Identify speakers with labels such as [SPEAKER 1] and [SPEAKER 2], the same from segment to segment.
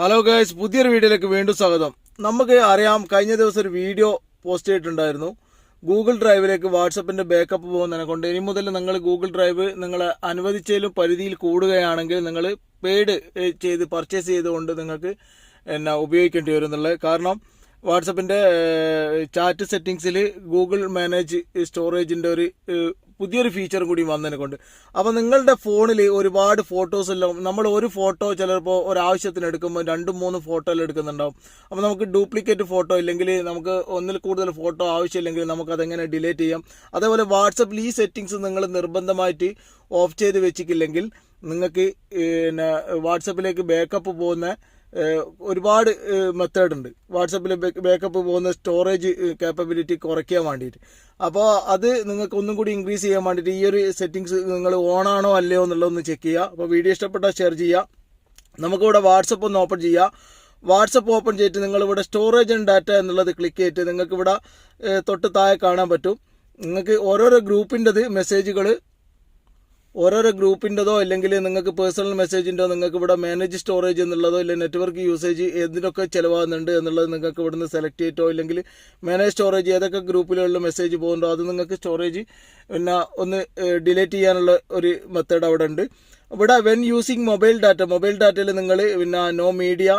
[SPEAKER 1] Hello guys പുതിയൊരു വീഡിയോയിലേക്ക് വീണ്ടും സ്വാഗതം. നമുക്ക് അറിയാം കഴിഞ്ഞ ദിവസം ഒരു വീഡിയോ പോസ്റ്റ് ചെയ്തിട്ടുണ്ടായിരുന്നു. ഗൂഗിൾ ഡ്രൈവിലേക്ക് വാട്സപ്പിന്റെ ബാക്കപ്പ് പോകുന്നതിനെ കൊണ്ട് ഇനി മുതൽ നിങ്ങൾ ഗൂഗിൾ ഡ്രൈവ് നിങ്ങൾ അനുവദിച്ചതിലും പരിധിയിൽ കൂടുകയാണെങ്കിൽ നിങ്ങൾ പെയ്ഡ് ചെയ്ത് പർച്ചേസ് ചെയ്തുകൊണ്ട് നിങ്ങൾക്ക് എന്നാ ഉപയോഗിക്കേണ്ടി വരും എന്നുള്ളത്. കാരണം വാട്സപ്പിന്റെ ചാറ്റ് സെറ്റിങ്സിൽ ഗൂഗിൾ മാനേജ് സ്റ്റോറേജിന്റെ ഒരു പുതിയൊരു ഫീച്ചറും കൂടി വന്നതിനെ കൊണ്ട്. അപ്പോൾ നിങ്ങളുടെ ഫോണിൽ ഒരുപാട് ഫോട്ടോസ് എല്ലാം നമ്മൾ ഒരു ഫോട്ടോ ചിലപ്പോൾ ഒരാവശ്യത്തിന് എടുക്കുമ്പോൾ രണ്ടും മൂന്നും ഫോട്ടോ എല്ലാം എടുക്കുന്നുണ്ടാവും. അപ്പോൾ നമുക്ക് ഡ്യൂപ്ലിക്കേറ്റ് ഫോട്ടോ ഇല്ലെങ്കിൽ നമുക്ക് ഒന്നിൽ കൂടുതൽ ഫോട്ടോ ആവശ്യമില്ലെങ്കിൽ നമുക്ക് അതെങ്ങനെ ഡിലീറ്റ് ചെയ്യാം. അതേപോലെ വാട്സപ്പിൽ ഈ സെറ്റിങ്സ് നിങ്ങൾ നിർബന്ധമായിട്ട് ഓഫ് ചെയ്ത് വെച്ചിട്ടില്ലെങ്കിൽ നിങ്ങൾക്ക് പിന്നെ വാട്സപ്പിലേക്ക് ബാക്കപ്പ് പോകുന്ന ഒരുപാട് മെത്തേഡ് ഉണ്ട്. വാട്സപ്പിൽ ബാക്കപ്പ് പോകുന്ന സ്റ്റോറേജ് കാപ്പബിലിറ്റി കുറയ്ക്കാൻ വേണ്ടിയിട്ട്. അപ്പോൾ അത് നിങ്ങൾക്ക് ഒന്നും കൂടി ഇൻക്രീസ് ചെയ്യാൻ വേണ്ടിയിട്ട് ഈ ഒരു സെറ്റിങ്സ് നിങ്ങൾ ഓൺ ആണോ അല്ലയോ എന്നുള്ളതൊന്ന് ചെക്ക് ചെയ്യുക. അപ്പോൾ വീഡിയോ ഇഷ്ടപ്പെട്ടാൽ ഷെയർ ചെയ്യുക. നമുക്കിവിടെ വാട്സപ്പ് ഒന്ന് ഓപ്പൺ ചെയ്യുക വാട്സപ്പ് ഓപ്പൺ ചെയ്തിട്ട് നിങ്ങളിവിടെ സ്റ്റോറേജ് ആൻഡ് ഡാറ്റ എന്നുള്ളത് ക്ലിക്ക് ചെയ്തിട്ട് നിങ്ങൾക്ക് ഇവിടെ തൊട്ട് താഴെ കാണാൻ പറ്റും. നിങ്ങൾക്ക് ഓരോരോ ഗ്രൂപ്പിന്റെത് മെസ്സേജുകൾ ഓരോരോ ഗ്രൂപ്പിന്റെതോ അല്ലെങ്കിൽ നിങ്ങൾക്ക് പേഴ്സണൽ മെസ്സേജിന്റെയോ നിങ്ങൾക്ക് ഇവിടെ മാനേജ് സ്റ്റോറേജ് എന്നുള്ളതോ അല്ലെങ്കിൽ നെറ്റ്വർക്ക് യൂസേജ് എന്തിനൊക്കെ ചിലവാകുന്നുണ്ട് എന്നുള്ളത് നിങ്ങൾക്ക് ഇവിടുന്ന് സെലക്ട് ചെയ്തിട്ടോ അല്ലെങ്കിൽ മാനേജ് സ്റ്റോറേജ് ഏതൊക്കെ ഗ്രൂപ്പിലുള്ള മെസ്സേജ് പോകുന്നുണ്ടോ അത് നിങ്ങൾക്ക് സ്റ്റോറേജ് പിന്നെ ഒന്ന് ഡിലീറ്റ് ചെയ്യാനുള്ള ഒരു മെത്തേഡ് അവിടെ ഉണ്ട്. ഇവിടെ when using mobile data mobile ഡാറ്റയിൽ നിങ്ങൾ പിന്നെ നോ മീഡിയ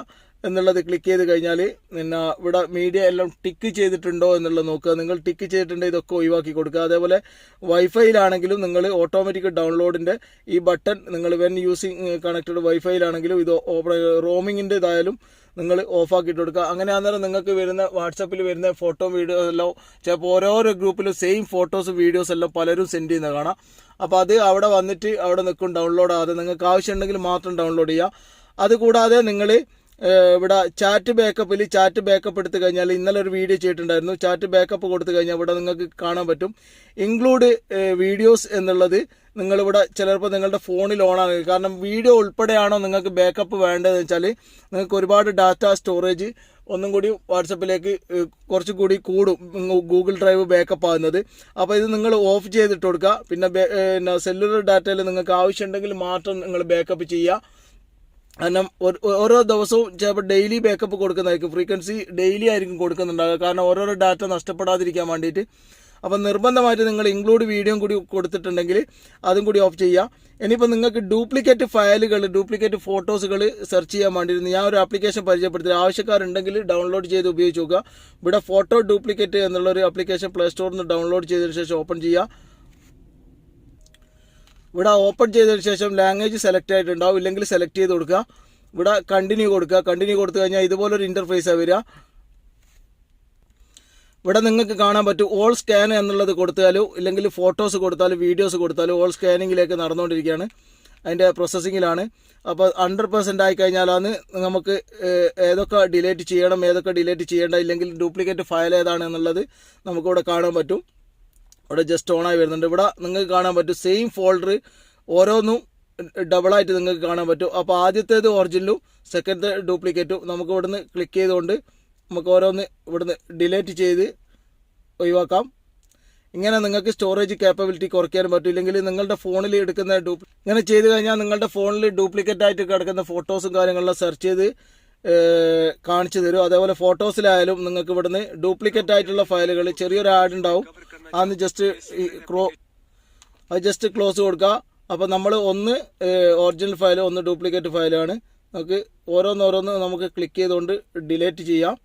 [SPEAKER 1] എന്നുള്ളത് ക്ലിക്ക് ചെയ്ത് കഴിഞ്ഞാൽ പിന്നെ ഇവിടെ മീഡിയ എല്ലാം ടിക്ക് ചെയ്തിട്ടുണ്ടോ എന്നുള്ളത് നോക്കുക. നിങ്ങൾ ടിക്ക് ചെയ്തിട്ടുണ്ടെങ്കിൽ ഇതൊക്കെ ഒഴിവാക്കി കൊടുക്കുക. അതേപോലെ വൈഫൈയിലാണെങ്കിലും നിങ്ങൾ ഓട്ടോമാറ്റിക് ഡൗൺലോഡിന്റെ ഈ ബട്ടൺ നിങ്ങൾ വെൻ യൂസിങ് കണക്റ്റഡ് വൈഫൈയിലാണെങ്കിലും ഇത് റോമിങ്ങിന്റെ ഇതായാലും നിങ്ങൾ ഓഫാക്കിയിട്ട് കൊടുക്കുക. അങ്ങനെ അന്നേരം നിങ്ങൾക്ക് വരുന്ന വാട്സപ്പിൽ വരുന്ന ഫോട്ടോ വീഡിയോ എല്ലാം ചിലപ്പോൾ ഓരോരോ ഗ്രൂപ്പിലും സെയിം ഫോട്ടോസ് വീഡിയോസ് എല്ലാം പലരും സെൻഡ് ചെയ്യുന്ന കാണാം. അപ്പോൾ അത് അവിടെ വന്നിട്ട് അവിടെ നിൽക്കും ഡൗൺലോഡ് ആകാതെ. നിങ്ങൾക്ക് ആവശ്യമുണ്ടെങ്കിൽ മാത്രം ഡൗൺലോഡ് ചെയ്യുക. അതുകൂടാതെ നിങ്ങൾ ഇവിടെ ചാറ്റ് ബാക്കപ്പിൽ ചാറ്റ് ബാക്കപ്പ് എടുത്തു കഴിഞ്ഞാൽ ഇന്നലെ ഒരു വീഡിയോ ചെയ്തിട്ടുണ്ടായിരുന്നു. ചാറ്റ് ബാക്കപ്പ് കൊടുത്തു കഴിഞ്ഞാൽ ഇവിടെ നിങ്ങൾക്ക് കാണാൻ പറ്റും. ഇൻക്ലൂഡ് വീഡിയോസ് എന്നുള്ളത് നിങ്ങളിവിടെ ചിലപ്പോൾ നിങ്ങളുടെ ഫോണിൽ ഓണാണ് കാരണം വീഡിയോ ഉൾപ്പെടെയാണോ നിങ്ങൾക്ക് ബാക്കപ്പ് വേണ്ടതെന്ന് വെച്ചാൽ നിങ്ങൾക്ക് ഒരുപാട് ഡാറ്റ സ്റ്റോറേജ് ഒന്നും കൂടി വാട്സപ്പിലേക്ക് കുറച്ചും കൂടി കൂടും. ഗൂഗിൾ ഡ്രൈവ് ബാക്കപ്പ് ആകുന്നത്. അപ്പോൾ ഇത് നിങ്ങൾ ഓഫ് ചെയ്തിട്ട് കൊടുക്കുക. പിന്നെ സെല്ലുലർ ഡാറ്റയിൽ നിങ്ങൾക്ക് ആവശ്യമുണ്ടെങ്കിൽ മാത്രം നിങ്ങൾ ബാക്കപ്പ് ചെയ്യുക. കാരണം ഓരോ ദിവസവും ചിലപ്പോൾ ഡെയിലി ബാക്കപ്പ് കൊടുക്കുന്നതായിരിക്കും. ഫ്രീക്വൻസി ഡെയിലി ആയിരിക്കും കൊടുക്കുന്നുണ്ടാകുക കാരണം ഓരോരോ ഡാറ്റ നഷ്ടപ്പെടാതിരിക്കാൻ വേണ്ടിയിട്ട്. അപ്പം നിർബന്ധമായിട്ട് നിങ്ങൾ ഇൻക്ലൂഡ് വീഡിയോ കൂടി കൊടുത്തിട്ടുണ്ടെങ്കിൽ അതും കൂടി ഓഫ് ചെയ്യുക. ഇനിയിപ്പോൾ നിങ്ങൾക്ക് ഡ്യൂപ്ലിക്കേറ്റ് ഫയലുകൾ ഡ്യൂപ്ലിക്കേറ്റ് ഫോട്ടോസുകൾ സെർച്ച് ചെയ്യാൻ വേണ്ടിയിരുന്നു ഞാൻ ഒരു ആപ്ലിക്കേഷൻ പരിചയപ്പെടുത്തി ആവശ്യക്കാരുണ്ടെങ്കിൽ ഡൗൺലോഡ് ചെയ്ത് ഉപയോഗിച്ച് നോക്കുക. ഇവിടെ ഫോട്ടോ ഡ്യൂപ്ലിക്കേറ്റ് എന്നുള്ളൊരു ആപ്ലിക്കേഷൻ പ്ലേ സ്റ്റോറിൽ നിന്ന് ഡൗൺലോഡ് ചെയ്തതിന് ശേഷം ഓപ്പൺ ചെയ്യുക. ഇവിടെ ഓപ്പൺ ചെയ്തതിന് ശേഷം ലാംഗ്വേജ് സെലക്ട് ആയിട്ടുണ്ടാവും. ഇല്ലെങ്കിൽ സെലക്ട് ചെയ്ത് കൊടുക്കുക. ഇവിടെ കണ്ടിന്യൂ കൊടുക്കുക. കണ്ടിന്യൂ കൊടുത്തു കഴിഞ്ഞാൽ ഇതുപോലൊരു ഇന്റർഫേസാണ് വരിക. ഇവിടെ നിങ്ങൾക്ക് കാണാൻ പറ്റും ഓൾ സ്കാൻ എന്നുള്ളത് കൊടുത്താലും ഇല്ലെങ്കിൽ ഫോട്ടോസ് കൊടുത്താലും വീഡിയോസ് കൊടുത്താലും ഓൾ സ്കാനിങ്ങിലേക്ക് നടന്നുകൊണ്ടിരിക്കുകയാണ്. അതിന്റെ പ്രോസസ്സിങ്ങിലാണ് അപ്പോൾ ഹൺഡ്രഡ് പെർസെന്റ് ആയി കഴിഞ്ഞാലാണ് നമുക്ക് ഏതൊക്കെ ഡിലേറ്റ് ചെയ്യണം ഏതൊക്കെ ഡിലേറ്റ് ചെയ്യേണ്ട ഇല്ലെങ്കിൽ ഡ്യൂപ്ലിക്കേറ്റ് ഫയൽ ഏതാണ് എന്നുള്ളത് നമുക്കിവിടെ കാണാൻ പറ്റും. ഇവിടെ ജസ്റ്റ് ഓണായി വരുന്നുണ്ട്. ഇവിടെ നിങ്ങൾക്ക് കാണാൻ പറ്റും സെയിം ഫോൾഡർ ഓരോന്നും ഡബിളായിട്ട് നിങ്ങൾക്ക് കാണാൻ പറ്റും. അപ്പോൾ ആദ്യത്തേത് ഒറിജിനലും സെക്കൻഡ് ഡ്യൂപ്ലിക്കേറ്റും നമുക്ക് ഇവിടുന്ന് ക്ലിക്ക് ചെയ്തുകൊണ്ട് നമുക്ക് ഓരോന്ന് ഇവിടുന്ന് ഡിലേറ്റ് ചെയ്ത് ഒഴിവാക്കാം. ഇങ്ങനെ നിങ്ങൾക്ക് സ്റ്റോറേജ് കേപ്പബിലിറ്റി കുറയ്ക്കാൻ പറ്റും. ഇല്ലെങ്കിൽ നിങ്ങളുടെ ഫോണിൽ എടുക്കുന്ന ഡ്യൂപ്ലി ഇങ്ങനെ ചെയ്ത് കഴിഞ്ഞാൽ നിങ്ങളുടെ ഫോണിൽ ഡ്യൂപ്ലിക്കേറ്റ് ആയിട്ട് കിടക്കുന്ന ഫോട്ടോസും കാര്യങ്ങളെല്ലാം സെർച്ച് ചെയ്ത് കാണിച്ചു തരും. അതേപോലെ ഫോട്ടോസിലായാലും നിങ്ങൾക്ക് ഇവിടുന്ന് ഡ്യൂപ്ലിക്കേറ്റ് ആയിട്ടുള്ള ഫയലുകൾ ചെറിയൊരു ആഡ് ഉണ്ടാവും. അതൊന്ന് ജസ്റ്റ് ക്രോ ജസ്റ്റ് ക്ലോസ് കൊടുക്കുക അപ്പോൾ നമ്മൾ ഒന്ന് ഒറിജിനൽ ഫയൽ ഒന്ന് ഡ്യൂപ്ലിക്കേറ്റ് ഫയലാണ് നമുക്ക് ഓരോന്നോരോന്ന് നമുക്ക് ക്ലിക്ക് ചെയ്തുകൊണ്ട് ഡിലേറ്റ് ചെയ്യാം.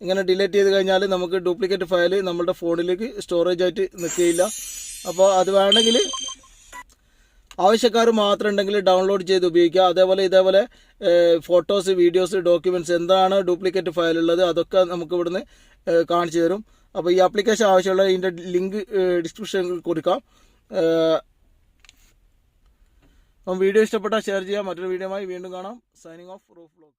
[SPEAKER 1] ഇങ്ങനെ ഡിലേറ്റ് ചെയ്ത് കഴിഞ്ഞാൽ നമുക്ക് ഡ്യൂപ്ലിക്കേറ്റ് ഫയൽ നമ്മുടെ ഫോണിലേക്ക് സ്റ്റോറേജ് ആയിട്ട് നിൽക്കുകയില്ല. അപ്പോൾ അത് വേണമെങ്കിൽ ആവശ്യക്കാർ മാത്രം ഉണ്ടെങ്കിൽ ഡൗൺലോഡ് ചെയ്ത് ഉപയോഗിക്കുക അതേപോലെ ഇതേപോലെ ഫോട്ടോസ് വീഡിയോസ് ഡോക്യുമെന്റ്സ് എന്താണ് ഡ്യൂപ്ലിക്കേറ്റ് ഫയൽ ഉള്ളത് അതൊക്കെ നമുക്ക് ഇവിടുന്ന് കാണിച്ചു തരും. അപ്പോൾ ഈ ആപ്ലിക്കേഷൻ ആവശ്യമുള്ള ഇതിന്റെ ലിങ്ക് ഡിസ്ക്രിപ്ഷനിൽ കൊടുക്കാം. അപ്പം വീഡിയോ ഇഷ്ടപ്പെട്ടാൽ ഷെയർ ചെയ്യാം. മറ്റൊരു വീഡിയോയുമായി വീണ്ടും കാണാം. Signing off roof blog